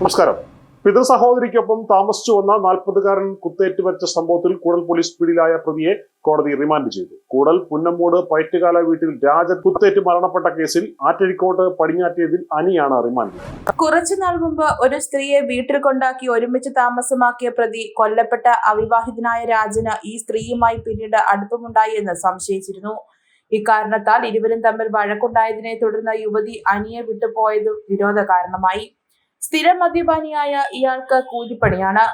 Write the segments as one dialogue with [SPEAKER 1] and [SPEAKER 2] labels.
[SPEAKER 1] നമസ്കാരം. പിതൃ സഹോദരിക്കൊപ്പം താമസിച്ചു വന്ന നാൽപ്പതുകാരൻ കുത്തേറ്റ് വരച്ച സംഭവത്തിൽ കൂടൽ പോലീസ് പിടിയിലായ പ്രതിയെ കോടതി റിമാൻഡ് ചെയ്തു. കൂടൽ പുന്നമ്മൂട് പയറ്റുകാല വീട്ടിൽ രാജൻ കുത്തേറ്റ് മരണപ്പെട്ട കേസിൽ ആറ്റഴിക്കോട്ട് പടിഞ്ഞാറ്റിയതിൽ അനിയാണ് റിമാൻഡ്
[SPEAKER 2] കുറച്ചുനാൾ മുമ്പ് ഒരു സ്ത്രീയെ വീട്ടിൽ കൊണ്ടാക്കി ഒരുമിച്ച് താമസമാക്കിയ പ്രതി കൊല്ലപ്പെട്ട അവിവാഹിതനായ രാജന് ഈ സ്ത്രീയുമായി പിന്നീട് അടുപ്പമുണ്ടായി എന്ന് സംശയിച്ചിരുന്നു. ഇക്കാരണത്താൽ ഇരുവരും തമ്മിൽ വഴക്കുണ്ടായതിനെ തുടർന്ന് യുവതി അനിയെ വിട്ടുപോയതും വിരോധ കാരണമായി സ്ഥിരം മദ്യപാനിയായ ഇയാൾക്ക് കൂലിപ്പണിയാണ്.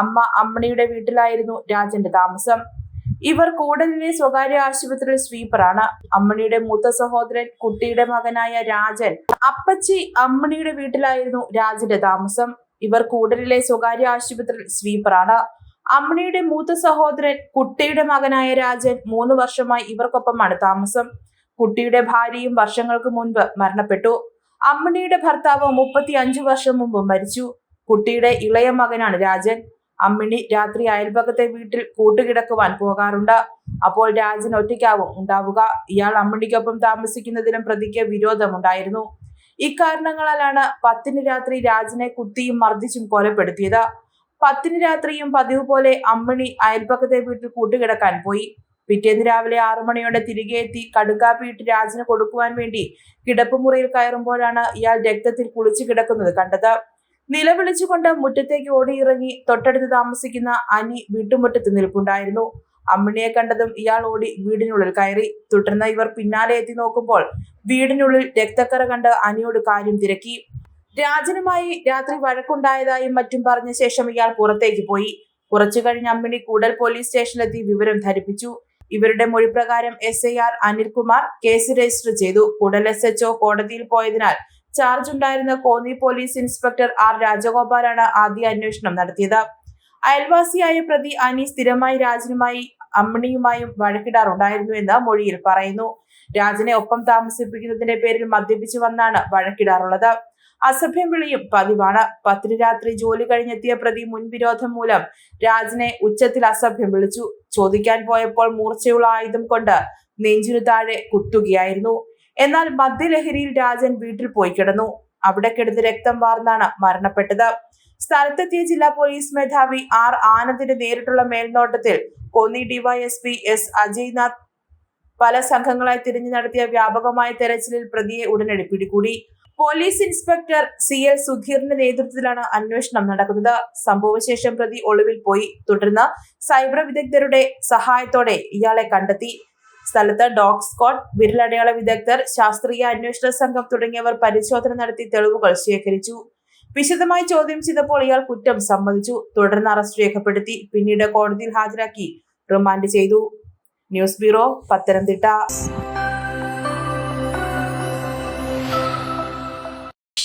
[SPEAKER 2] അമ്മ അമ്മണിയുടെ വീട്ടിലായിരുന്നു രാജന്റെ താമസം. ഇവർ കൂടലിലെ സ്വകാര്യ ആശുപത്രിയിൽ സ്വീപ്പറാണ് അമ്മണിയുടെ മൂത്ത സഹോദരൻ കുട്ടിയുടെ മകനായ രാജൻ അപ്പച്ചി അമ്മണിയുടെ വീട്ടിലായിരുന്നു രാജന്റെ താമസം. ഇവർ കൂടലിലെ സ്വകാര്യ ആശുപത്രിയിൽ സ്വീപ്പറാണ് അമ്മണിയുടെ മൂത്ത സഹോദരൻ കുട്ടിയുടെ മകനായ രാജൻ മൂന്ന് വർഷമായി ഇവർക്കൊപ്പമാണ് താമസം. കുട്ടിയുടെ ഭാര്യയും വർഷങ്ങൾക്ക് മുൻപ് മരണപ്പെട്ടു. അമ്മണിയുടെ ഭർത്താവ് മുപ്പത്തി അഞ്ചു വർഷം മുമ്പ് മരിച്ചു. കുട്ടിയുടെ ഇളയ മകനാണ് രാജൻ. അമ്മിണി രാത്രി അയൽപക്കത്തെ വീട്ടിൽ കൂട്ടുകിടക്കുവാൻ പോകാറുണ്ട്. അപ്പോൾ രാജൻ ഒറ്റയ്ക്കാവും ഉണ്ടാവുക. ഇയാൾ അമ്മിണിക്കൊപ്പം താമസിക്കുന്നതിനും പ്രതിക്ക് വിരോധമുണ്ടായിരുന്നു. ഇക്കാരണങ്ങളാലാണ് പത്തിന് രാത്രി രാജനെ കുത്തിയും മർദ്ദിച്ചും കൊലപ്പെടുത്തിയത്. പത്തിന് രാത്രിയും പതിവ് പോലെ അമ്മിണി അയൽപക്കത്തെ വീട്ടിൽ കൂട്ടുകിടക്കാൻ പോയി. പിറ്റേന്ന് രാവിലെ ആറു മണിയോടെ തിരികെ എത്തി കടുക്കാപ്പി ഇട്ട് രാജന് കൊടുക്കുവാൻ വേണ്ടി കിടപ്പുമുറിയിൽ കയറുമ്പോഴാണ് ഇയാൾ രക്തത്തിൽ കുളിച്ചു കിടക്കുന്നത് കണ്ടത്. നിലവിളിച്ചുകൊണ്ട് മുറ്റത്തേക്ക് ഓടിയിറങ്ങി തൊട്ടടുത്ത് താമസിക്കുന്ന അനി വീട്ടുമുറ്റത്ത് നിൽപ്പുണ്ടായിരുന്നു. അമ്മിണിയെ കണ്ടതും ഇയാൾ ഓടി വീടിനുള്ളിൽ കയറി. തുടർന്ന് ഇവർ പിന്നാലെ എത്തി നോക്കുമ്പോൾ വീടിനുള്ളിൽ രക്തക്കറ കണ്ട് അനിയോട് കാര്യം തിരക്കി. രാജനുമായി രാത്രി വഴക്കുണ്ടായതായും മറ്റും പറഞ്ഞ ശേഷം ഇയാൾ പുറത്തേക്ക് പോയി. കുറച്ചു കഴിഞ്ഞ് അമ്മിണി കൂടൽ പോലീസ് സ്റ്റേഷനിലെത്തി വിവരം ധരിപ്പിച്ചു. ഇവരുടെ മൊഴി പ്രകാരം S I R Anilkumar case register ചെയ്തു. കൂടൽ എസ് എച്ച്ഒ കോടതിയിൽ പോയതിനാൽ ചാർജ് ഉണ്ടായിരുന്ന കോന്നി പോലീസ് ഇൻസ്പെക്ടർ ആർ രാജഗോപാലാണ് ആദ്യ അന്വേഷണം നടത്തിയത്. അയൽവാസിയായ പ്രതി അനി സ്ഥിരമായി രാജനുമായി അമ്മിണിയുമായും വഴക്കിടാറുണ്ടായിരുന്നു എന്ന് മൊഴിയിൽ പറയുന്നു. രാജനെ ഒപ്പം താമസിപ്പിക്കുന്നതിന്റെ പേരിൽ മദ്യപിച്ചു വന്നാണ് വഴക്കിടാറുള്ളത്. അസഭ്യം വിളിയും പതിവാണ്. പത്തിന് രാത്രി ജോലി കഴിഞ്ഞെത്തിയ പ്രതി മുൻവിരോധം മൂലം രാജനെ ഉച്ചത്തിൽ അസഭ്യം വിളിച്ചു. ചോദിക്കാൻ പോയപ്പോൾ മൂർച്ചയുള്ള ആയുധം കൊണ്ട് നെഞ്ചിനു താഴെ കുത്തുകയായിരുന്നു. എന്നാൽ മദ്യലഹരിയിൽ രാജൻ വീട്ടിൽ പോയി കിടന്നു. അവിടെ കിടന്ന് രക്തം വാർന്നാണ് മരണപ്പെട്ടത്. സ്ഥലത്തെത്തിയ ജില്ലാ പോലീസ് മേധാവി ആർ ആനന്ദിന്റെ നേരിട്ടുള്ള മേൽനോട്ടത്തിൽ കോന്നി ഡിവൈഎസ്പി എസ് അജയ്നാഥ് പല സംഘങ്ങളായി തിരിഞ്ഞു നടത്തിയ വ്യാപകമായ തെരച്ചിലിൽ പ്രതിയെ ഉടനടി പിടികൂടി. പോലീസ് ഇൻസ്പെക്ടർ സി എൽ സുധീറിന്റെ നേതൃത്വത്തിലാണ് അന്വേഷണം നടക്കുന്നത്. സംഭവശേഷം പ്രതി ഒളിവിൽ പോയി. തുടർന്ന് സൈബർ വിദഗ്ധരുടെ സഹായത്തോടെ ഇയാളെ കണ്ടെത്തി. സ്ഥലത്ത് ഡോഗ് സ്ക്വാഡ് വിരലടയാള വിദഗ്ധർ ശാസ്ത്രീയ അന്വേഷണ സംഘം തുടങ്ങിയവർ പരിശോധന നടത്തി തെളിവുകൾ ശേഖരിച്ചു. വിശദമായി ചോദ്യം ചെയ്തപ്പോൾ ഇയാൾ കുറ്റം സമ്മതിച്ചു. തുടർന്ന് അറസ്റ്റ് രേഖപ്പെടുത്തി. പിന്നീട് കോടതിയിൽ ഹാജരാക്കി റിമാൻഡ് ചെയ്തു. News bureau Pathanamthitta.